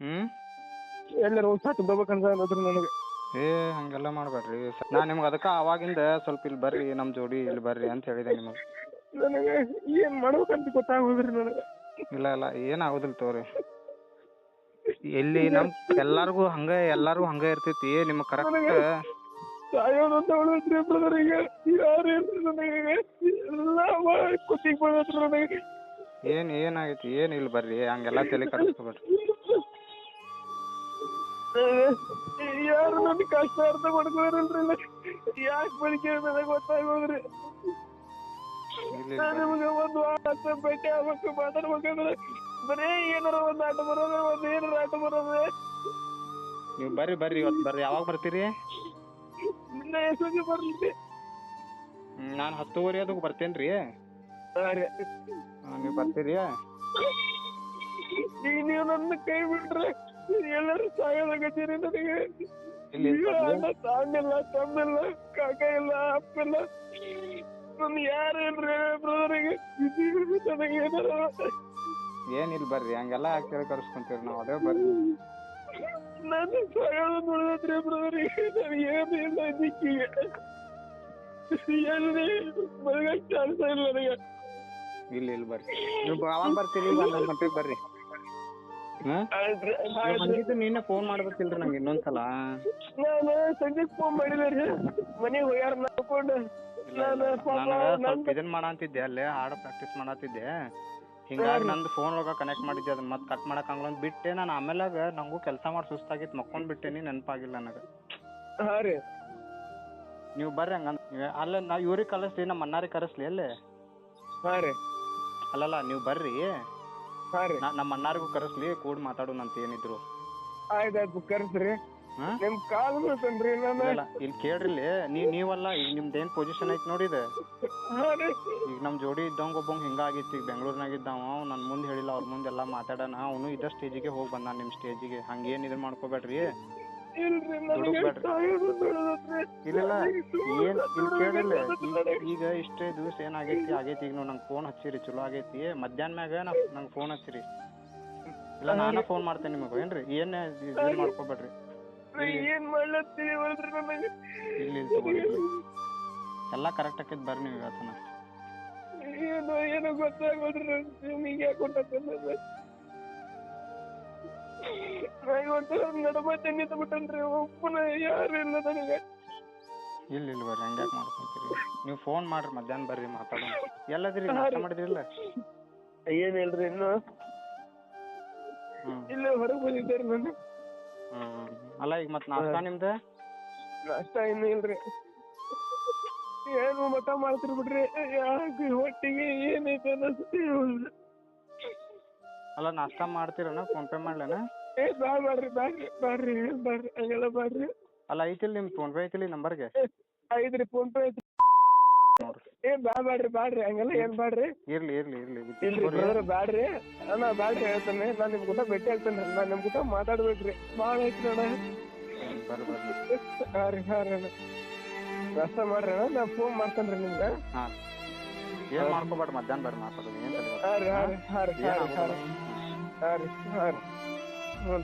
ಹ್ಮ್? ಎಲ್ಲರೂ ಸಾಕು ಬರ್ಬೇಕಂತ ಅನ್ನೋದ್ರ ನನಗೆ. ಏ ಹಂಗೆಲ್ಲ ಮಾಡ್ಬೇಡ್ರಿ. ನಾ ನಿಮ್ಗೆ ಅದಕ್ಕೆ ಅವಾಗಿಂದ ಸ್ವಲ್ಪ ಇಲ್ಲಿ ಬರ್ರಿ ನಮ್ಮ ಜೋಡಿ ಇಲ್ಲಿ ಬರ್ರಿ ಅಂತ ಹೇಳಿದೆ ನಿಮಗೆ. ನನಗೆ ಏನ್ ಮಾಡ್ಬೇಕಂತ ಗೊತ್ತಾಗೋದ್ರಿ ನನಗೆ. ಇಲ್ಲ ಇಲ್ಲ ಏನಾಗೋದಿಲ್ಲ ತಗೋರಿ ಎಲ್ಲಿ ನಮ್ ಎಲ್ಲಾರ್ಗು ಹಂಗ ಎಲ್ಲಾರು ಹಂಗ ಇರ್ತೈತಿ ನಿಮ್ ಕರೆಕ್ಟ್ ಸಾಯೋದು ಅಂತ ಉಳಿದ್ರಿ ಬ್ರದರ್ ಈಗ ಯಾರು ಇಲ್ರಿ ನನಗೆ. ಎಲ್ಲ ಕುತ್ತಿಗೆ ಬಂದತ್ರಿ ನನಗೆ. ಏನ್ ಏನಾಗೈತಿ ಏನ್ ಇಲ್ಲಿ ಬರ್ರಿ ಹಂಗೆಲ್ಲ ತಲೆ ಕಡಿಸ್ಕೊಬೇಡ್ರಿ. ಯಾರು ನನ್ನ ಕಷ್ಟ ಅರ್ಥ ಮಾಡ್ಕೋರಲ್ರಿ ಯಾಕೆ ಬಳಿಕೆ ನನಗೆ ಗೊತ್ತಾಗೋದ್ರಿ? ನಿಮ್ಗೆ ಒಂದು ವಾರ ಭೇಟಿ ಆಗ್ಬೇಕು ಮಾತಾಡ್ಬೇಕಂದ್ರೆ ಬರೇ ಏನಾರ ಒಂದ್ ಆಟ ಬರೋದ್ರೆ ಒಂದ್ ಏನಾರ ಆಟ ಬರೋದ್ರೆ ನೀವು ಬರ್ರಿ ಬರ್ರಿ ಇವತ್ತು ಬರ್ರಿ. ಯಾವಾಗ ಬರ್ತೀರಿ? ನಿನ್ನ ಹೆಸರಿಗೆ ಬರ್ಲಿ ನಾನು ಹತ್ತುವರೆ ಅದಕ್ಕೆ ಬರ್ತೇನೆ ರೀ ಹಾ ರೀ ನೀವು ಬರ್ತೀರಿ? ಈಗ ನೀವು ನನ್ನ ಕೈ ಬಿಟ್ರೆ ಎಲ್ಲರೂ ಸಾಯೋದಾಗತ್ತೀರಿ ನನಗೆ ಅಣ್ಣ ತಾಂಡಿಲ್ಲ ತಮ್ಮಿಲ್ಲ ಕಾಕ ಇಲ್ಲ ಅಪ್ಪ ಇಲ್ಲ ನನ್ ಯಾರು ಇಲ್ರಿ ಬ್ರದರಿಗೆ? ನನಗೆ ಏನಾರ ಏನಿಲ್ಲ ಬರ್ರಿ ಹಂಗೆಲ್ಲ ಯಾಕೆ ಕರ್ಸ್ಕೊಂತೀರಿ ನಾವು ಅದೇ ಬರ್ರಿ. ನಾನು ಸಾಯೋದು ನೋಡಿದ್ರಿ ಬ್ರದರಿಗೆ ನನಗೆ ಏನು ಇಲ್ಲ ದಿಕ್ಕಿಗೆ ಎಲ್ಲಿ ಬದುಕಕ್ಕೆ ಚಾನ್ಸ ಇಲ್ಲ ನನಗೆ. ಇಲ್ಲ ಇಲ್ಲ ಬರ್ರಿ. ನೀವು ಅವಾಗ ಬರ್ತೀರಿ ಬರ್ರಿ. ಹಾಂ? ಆಯ್ತ್ರಿ ನೀವು ಆಯ್ತ್ರಿ ಹಂಗಿದ್ರೆ ನೀನೇ ಫೋನ್ ಮಾಡ್ಬೇಕಿಲ್ರಿ ನಂಗೆ ಇನ್ನೊಂದ್ಸಲ. ನಾನು ಸಂಜೆ ಫೋನ್ ಮಾಡಿದೆ ರೀ. ಮನೆಗೆ ಹೋಗ್ಯಾರ ನೋಡ್ಕೊಂಡು. ನಾನು ಪಾಪ ಸ್ವಲ್ಪ ಇದನ್ ಮಾಡಂತಿದ್ದೆ ಅಲ್ಲೇ ಹಾಡು ಪ್ರಾಕ್ಟೀಸ್ ಮಾಡತ್ತಿದ್ದೆ ಹಿಂಗಾಗಿ ನಂದು ಫೋನ್ ಒಳಗ ಕನೆಕ್ಟ್ ಮಾಡಿದ್ದೆ ಅದನ್ನ ಮತ್ತೆ ಕಟ್ ಮಾಡಕ್ ಅಂತ ಬಿಟ್ಟೆ ನಾನು. ಆಮೇಲಾಗ ನಂಗೂ ಕೆಲಸ ಮಾಡಿ ಸುಸ್ತಾಗಿತ್ತು ಮಕ್ಕೊಂಡ್ ಬಿಟ್ಟೇನಿ ನೆನಪಾಗಿಲ್ಲ ನನಗೆ. ಹಾ ರೀ. ನೀವು ಬರ್ರಿ ಹಂಗಂದ್. ಅಲ್ಲ ನಾ ಇವ್ರಿಗೆ ಕಳಿಸ್ಲಿ ನಮ್ಮ ಅಣ್ಣಾರಿಗೆ ಕರೆಸ್ಲಿ ಅಲ್ಲೇ? ಹಾ ರೀ. ಅಲ್ಲಲ್ಲ ನೀವು ಬರ್ರಿ. ಹಾ ರೀ ನಾ ನಮ್ಮ ಅಣ್ಣಾರಿಗೂ ಕರೆಸ್ಲಿ ಕೂಡ ಮಾತಾಡೋಣ ಅಂತ ಏನಿದ್ರು. ಆಯ್ತು ಆಯ್ತು ಕರ್ಸ್ರಿ. ಹಾ? ನಿಮ್ ಕಾಲ್ ಬೀಳ್ತೇನ್ರಿ ನಾನು ಇಲ್ಲ ಇಲ್ಲಿ. ಕೇಳ್ರಿ ಇಲ್ಲಿ ನೀವ್ ನೀವಲ್ಲ ಈಗ ನಿಮ್ದು ಏನ್ ಪೊಸಿಷನ್ ಐತಿ ನೋಡಿದೆ? ಹಾ ರೀ ಈಗ ನಮ್ಮ ಜೋಡಿ ಇದ್ದಂಗ ಒಬ್ಬಂಗ ಹಿಂಗಾಗಿತ್ತು ಈಗ ಬೆಂಗಳೂರಿನಾಗ ಇದ್ದಾವ ಅವ್ನು ನನ್ನ ಮುಂದೆ ಹೇಳಿಲ್ಲ ಅವ್ರ ಮುಂದೆ ಎಲ್ಲ ಮಾತಾಡೋಣ. ಅವನು ಇದ ಸ್ಟೇಜಿಗೆ ಹೋಗಿ ಬಂದ ನಿಮ್ಮ ಸ್ಟೇಜಿಗೆ ಹಂಗೇನ್ ಇದನ್ನ ಮಾಡ್ಕೋಬೇಡ್ರಿ. ಇಲ್ಲ ಏನ್ ಇಲ್ಲಿ ಕೇಳಿಲ್ಲ. ಈಗ ಈಗ ಇಷ್ಟೇ ದಿವಸ ಏನಾಗೈತಿ ಆಗೈತಿ ಈಗ ನೀವು ನಂಗೆ ಫೋನ್ ಹಚ್ಚಿರಿ ಚಲೋ ಆಗೈತಿ. ಮಧ್ಯಾಹ್ನ ಮ್ಯಾಗ ನಂಗೆ ಫೋನ್ ಹಚ್ಚಿರಿ. ಇಲ್ಲ ನಾನು ಫೋನ್ ಮಾಡ್ತೇನೆ ನಿಮಗೆ. ಏನ್ರಿ? ಏನ್ ಮಾಡ್ಕೋಬೇಡ್ರಿ. ಏನ್ ಮಾಡ್ಲತ್ತೀವಿ ಹೇಳ್ರಿ ಇಲ್ಲಿ. ಎಲ್ಲ ಕರೆಕ್ಟ್ ಆಕೈತಿ ಬರ್ರಿ ನೀವು ಇವತ್ತನ ಏನೋ ಏನೋ ಗೊತ್ತಾಗೋದ್ರಿ ನಿಮಗೆ ಯಾಕೆ ಕೊಟ್ಟಂದ್ರೆ ಇವತ್ತು ನಡಮತ್ತೆ ನಿಂತು ಬಿಟ್ಟನ್ರಿ ಒಬ್ಬನ ಯಾರು ಇಲ್ಲ ನನಗೆ? ಇಲ್ಲ ಇಲ್ಲ ಬರ್ರಿ ಹಂಗ್ಯಾಕೆ ಮಾಡ್ಕೊಂತೀರಿ? ನೀವು ಫೋನ್ ಮಾಡ್ರಿ ಮಧ್ಯಾಹ್ನ ಬರ್ರಿ ಮಾತಾಡೋಣ. ಎಲ್ಲದ್ರಿ ನಾಷ್ಟ ಮಾಡಿದ್ರಿಲ್ಲ? ಏನಿಲ್ರಿ ಇನ್ನು? ಇಲ್ಲ ಇಲ್ಲೇ ಹೊರಗೆ ಬಂದಿದ್ದಾರೆ ನಾನು. ಹ್ಮ್. ಅಲ್ಲ ಈಗ ಮತ್ತೆ ನಾಷ್ಟ ನಿಮ್ದು? ನಾಷ್ಟ ಇನ್ನೂ ಇಲ್ರಿ ಏನು ಮಠ ಮಾಡ್ತಿರ್ ಬಿಡ್ರಿ? ಯಾಕೆ ಹೊಟ್ಟಿಗೆ ಏನೈತೆ ಅನ್ನಿಸ್ತಿ ಅಲ್ಲ ನಾಷ್ಟ ಮಾಡ್ತೀರನ? Phone pay ಮಾಡ್ಲೇನ? ಏ ಬ್ಯಾಡ್ರಿ ಬ್ಯಾಡ್ರಿ ಬ್ಯಾಡ್ರಿ ಬ್ಯಾಡ್ರಿ ಹಂಗೆಲ್ಲ ಬ್ಯಾಡ್ರಿ ಅಲ್ಲ ಐತಿಲ್ಲ ನಿಮ್ ಫೋನ್ ಪೇ ಐತಿಲ್ಲ ನಂಬರ್ಗೆ? ಐತ್ರಿ ಫೋನ್ ಪೇ ಐತ್ರಿ. ನೋಡ್ರಿ ಏ ಬಾ ಬ್ಯಾಡ್ರಿ ಬ್ಯಾಡ್ರಿ ಹಂಗೆಲ್ಲ ಏನ್ ಬ್ಯಾಡ್ರಿ ಇರ್ಲಿ ಇರ್ಲಿ ಇರ್ಲಿ ಇಲ್ರಿ ಬ್ರದರ್ ಬ್ಯಾಡ್ರಿ. ಅಣ್ಣ ಬ್ಯಾಡ್ರಿ ಹೇಳ್ತಾನೆ. ನಾನ್ ನಿಮ್ ಕೂಡ ಭೇಟಿ ಆಗ್ತೇನೆ ನಾನ್ ನಿಮ್ ಕೂಡ ಮಾತಾಡ್ಬೇಕ್ರಿ ಭಾಳ ಐತ್ರಿ ಅಣ್ಣ. ಬರ್ರಿ ಬರ್ರಿ. ಹಾ ರೀ ಹಾ ರೀ ಅಣ್ಣ. ರಸ್ತ ಮಾಡ್ರಿ ಅಣ್ಣ. ನಾ ಫೋನ್ ಮಾಡ್ತೇನ್ರಿ ನಿಮ್ಗೆ. ಹಾ. ಏನ್ ಮಾಡ್ಕೋಬೇಡ್ರಿ ಮಧ್ಯಾಹ್ನ ಬರ್ರಿ ಮಾತಾಡೋದು. ಏನ್ ತಲೆ ಹಾ ರೀ ಹಾಂ ರೀ ಹಾಂ? ರೀ ಹಾ ರೀ. ಹಾ ರೀ ಹಾ ರೀ. 응.